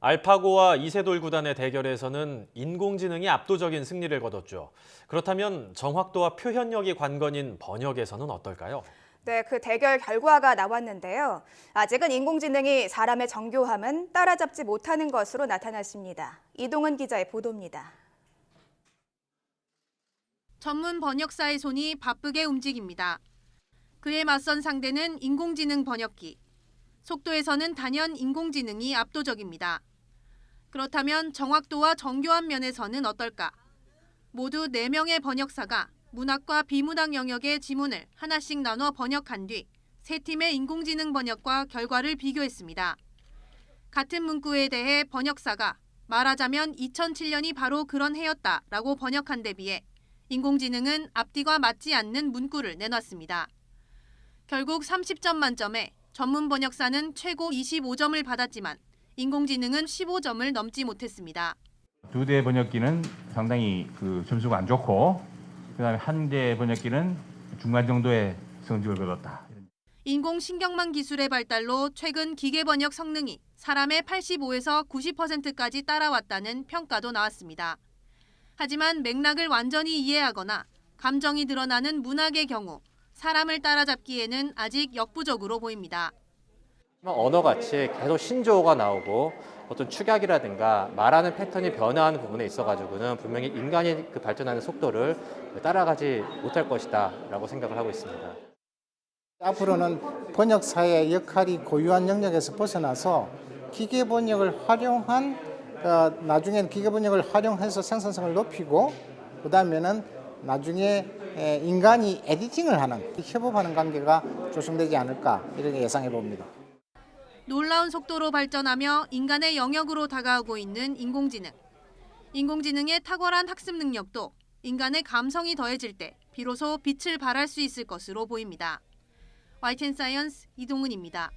알파고와 이세돌 구단의 대결에서는 인공지능이 압도적인 승리를 거뒀죠. 그렇다면 정확도와 표현력이 관건인 번역에서는 어떨까요? 네, 그 대결 결과가 나왔는데요. 아직은 인공지능이 사람의 정교함은 따라잡지 못하는 것으로 나타났습니다. 이동은 기자의 보도입니다. 전문 번역사의 손이 바쁘게 움직입니다. 그에 맞선 상대는 인공지능 번역기. 속도에서는 단연 인공지능이 압도적입니다. 그렇다면 정확도와 정교한 면에서는 어떨까? 모두 4명의 번역사가 문학과 비문학 영역의 지문을 하나씩 나눠 번역한 뒤 세 팀의 인공지능 번역과 결과를 비교했습니다. 같은 문구에 대해 번역사가 말하자면 2007년이 바로 그런 해였다라고 번역한 데 비해 인공지능은 앞뒤가 맞지 않는 문구를 내놨습니다. 결국 30점 만점에 전문 번역사는 최고 25점을 받았지만 인공지능은 15점을 넘지 못했습니다. 두 대 번역기는 상당히 그 점수가 안 좋고 그다음에 한 대 번역기는 중간 정도의 성적을 거뒀다. 인공신경망 기술의 발달로 최근 기계 번역 성능이 사람의 85에서 90%까지 따라왔다는 평가도 나왔습니다. 하지만 맥락을 완전히 이해하거나 감정이 드러나는 문학의 경우 사람을 따라잡기에는 아직 역부족으로 보입니다. 언어 같이 계속 신조어가 나오고 어떤 축약이라든가 말하는 패턴이 변화하는 부분에 있어가지고는 분명히 인간이 그 발전하는 속도를 따라가지 못할 것이다라고 생각을 하고 있습니다. 앞으로는 번역사의 역할이 고유한 영역에서 벗어나서 기계 번역을 활용한 어, 나중에는 기계 번역을 활용해서 생산성을 높이고 그 다음에는 나중에 에, 인간이 에디팅을 하는 협업하는 관계가 조성되지 않을까 이렇게 예상해 봅니다. 놀라운 속도로 발전하며 인간의 영역으로 다가오고 있는 인공지능. 인공지능의 탁월한 학습 능력도 인간의 감성이 더해질 때 비로소 빛을 발할 수 있을 것으로 보입니다. YTN 사이언스 이동은입니다.